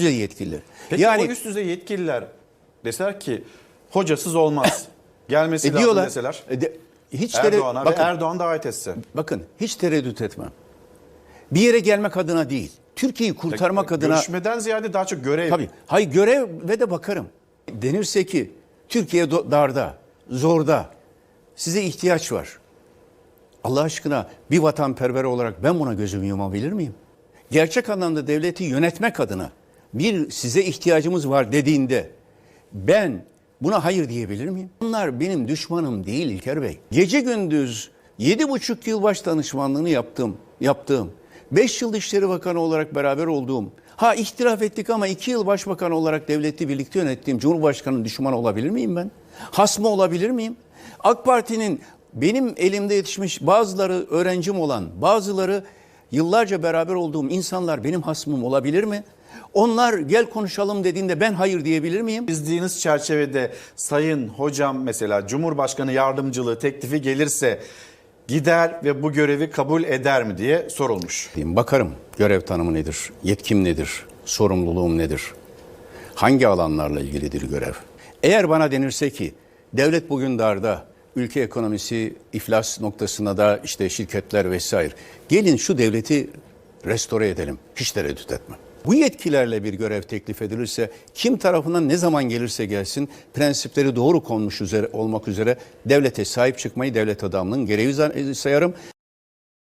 düzey yetkililer. Peki yani o üst düzey yetkililer deseler ki hocasız olmaz. Gelmesi e, lazım diyorlar. deseler. e, de- hiç Erdoğan'a ve bakın, Erdoğan davet etse. bakın hiç tereddüt etmem. Bir yere gelmek adına değil. Türkiye'yi kurtarmak adına Görüşmeden ziyade daha çok görev. Tabii. Hayır görev ve de bakarım. Denirse ki Türkiye darda, zorda, size ihtiyaç var. Allah aşkına bir vatanperver olarak ben buna gözümü yumabilir miyim? Gerçek anlamda devleti yönetmek adına bir size ihtiyacımız var dediğinde ben buna hayır diyebilir miyim? Bunlar benim düşmanım değil İlker Bey. Gece gündüz yedi buçuk yıl baş danışmanlığını yaptım, yaptığım, beş yıl Dışişleri Bakanı olarak beraber olduğum, ha ihtilaf ettik ama iki yıl başbakan olarak devleti birlikte yönettiğim Cumhurbaşkanı'nın düşmanı olabilir miyim ben? Hasmı olabilir miyim? AK Parti'nin benim elimde yetişmiş bazıları öğrencim olan, bazıları yıllarca beraber olduğum insanlar benim hasmım olabilir mi? Onlar gel konuşalım dediğinde ben hayır diyebilir miyim? Çizdiğiniz çerçevede sayın hocam mesela Cumhurbaşkanı yardımcılığı teklifi gelirse gider ve bu görevi kabul eder mi diye sorulmuş. Bakarım görev tanımı nedir, yetkim nedir, sorumluluğum nedir, hangi alanlarla ilgilidir görev. Eğer bana denirse ki devlet bugün darda, ülke ekonomisi iflas noktasına da işte şirketler vesaire. Gelin şu devleti restore edelim. Hiç tereddüt etme. Bu yetkilerle bir görev teklif edilirse kim tarafından ne zaman gelirse gelsin prensipleri doğru konmuş üzere, olmak üzere devlete sahip çıkmayı devlet adamlığın gereği sayarım.